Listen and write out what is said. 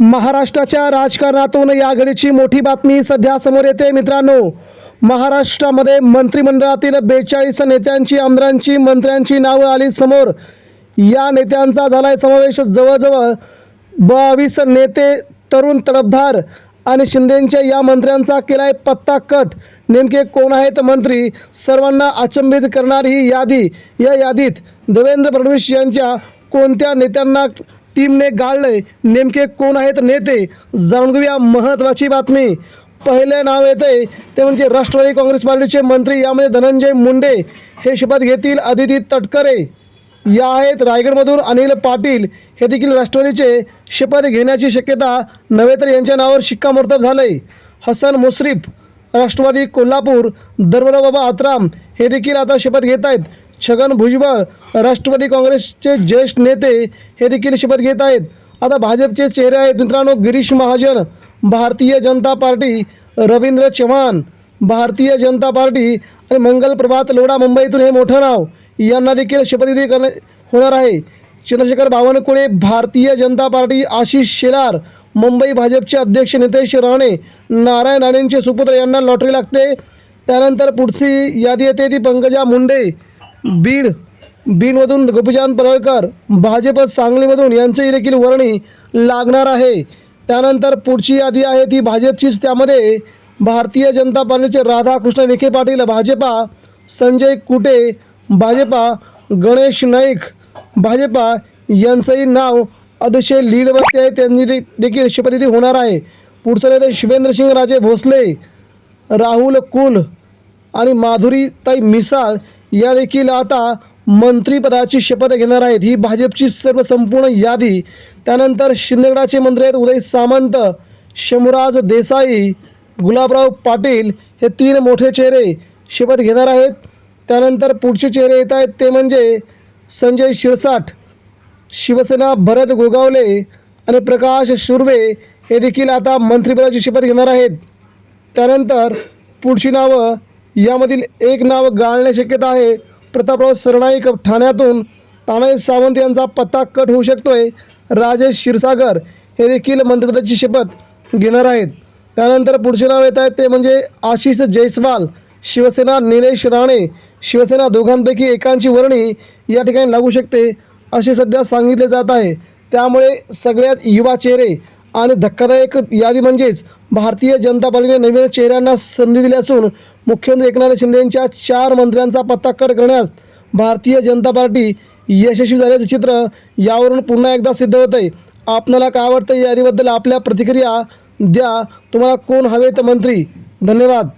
महाराष्ट्राच्या राजकारणातून या घडीची मोठी बातमी सध्या समोर येते. मित्रांनो महाराष्ट्रामध्ये मंत्रिमंडळातील बेचाळीस नेत्यांची आमदारांची मंत्र्यांची नावं आली समोर. या नेत्यांचा झालाय समावेश. जवळजवळ बावीस नेते तरुण तडफदार आणि शिंदेंच्या या मंत्र्यांचा केलाय पत्ता कट. नेमके कोण आहेत मंत्री? सर्वांना अचंबित करणारी ही यादी. या यादीत देवेंद्र फडणवीस यांच्या कोणत्या नेत्यांना टीमने गाळलंय. नेमके कोण आहेत नेते? जाणून घेऊया महत्त्वाची बातमी. पहिले नाव येते ते म्हणजे राष्ट्रवादी काँग्रेस पार्टीचे मंत्री यामध्ये धनंजय मुंडे. हे शपथ घेतील अदिती तटकरे. या आहेत रायगडमधून अनिल पाटील. हे देखील राष्ट्रवादीचे शपथ घेण्याची शक्यता नव्हे तर यांच्या नावावर शिक्कामोर्तब झालंय. हसन मुश्रीफ राष्ट्रवादी कोल्हापूर धर्मराव बाबा आत्राम हे देखील आता शपथ घेत आहेत. छगन भुजबळ राष्ट्रवादी काँग्रेसचे ज्येष्ठ नेते हे देखील शपथ घेत आहेत. आता भाजपचे चेहरे आहेत मित्रांनो गिरीश महाजन भारतीय जनता पार्टी रवींद्र चव्हाण भारतीय जनता पार्टी आणि मंगल प्रभात लोढा मुंबईतून हे मोठं नाव यांना देखील शपथविधी करणे होणार आहे. चंद्रशेखर बावनकुळे भारतीय जनता पार्टी आशिष शेलार मुंबई भाजपचे अध्यक्ष नितेश राणे नारायण राणेंचे सुपुत्र यांना लॉटरी लागते. त्यानंतर पुढची यादी येते ती पंकजा मुंडे बीड बीडमधून गोपीचंद पडळकर भाजप सांगलीमधून यांचंही देखील वर्णी लागणार आहे. त्यानंतर पुढची यादी आहे ती भाजपचीच. त्यामध्ये भारतीय जनता पार्टीचे राधाकृष्ण विखे पाटील भाजपा संजय कुटे भाजपा गणेश नाईक भाजपा यांचंही नाव अतिशय लीडवरती आहे. त्यांनी दे- देखील शपथविधी होणार आहे. पुढचं नेते शिवेंद्रसिंग राजे भोसले राहुल कुल आणि माधुरीताई मिसाळ या देखील आता मंत्रीपदाची शपथ घेणार आहेत. ही भाजपची सर्व संपूर्ण यादी. त्यानंतर शिंदेगडाचे मंत्री आहेत उदय सामंत शंभूराज देसाई गुलाबराव पाटील हे तीन मोठे चेहरे शपथ घेणार आहेत. त्यानंतर पुढचे चेहरे येत आहेत ते म्हणजे संजय शिरसाट शिवसेना भरत गोगावले आणि प्रकाश शुर्वे हे देखील आता मंत्रिपदाची शपथ घेणार आहेत. त्यानंतर पुढची नावं यामधील एक नाव गाळणे शक्यता आहे. प्रतापराव सरनाईक ठाण्यातून तानाजी सावंत यांचा पत्ता कट होऊ शकतोय. राजेश क्षीरसागर हे देखील मंत्रिपदाची शपथ घेणार आहेत. त्यानंतर पुढचे नाव येत आहेत ते म्हणजे आशिष जयस्वाल शिवसेना निलेश राणे शिवसेना दोघांपैकी एकांची वर्णी या ठिकाणी लागू शकते असे सध्या सांगितले जात आहे. त्यामुळे सगळ्यात युवा चेहरे आणि धक्कादायक यादी म्हणजेच भारतीय जनता पार्टीने नवीन चेहऱ्यांना संधी दिली असून मुख्यमंत्री एकनाथ शिंदे यांच्या चार मंत्र्यांचा पत्ता कट करण्यास भारतीय जनता पार्टी यशस्वी झाल्याचं चित्र यावरून पुन्हा एकदा सिद्ध होत आहे आपणाला काय वाटतं यादीबद्दल आपल्या प्रतिक्रिया द्या. तुम्हाला कोण हवेत मंत्री? धन्यवाद.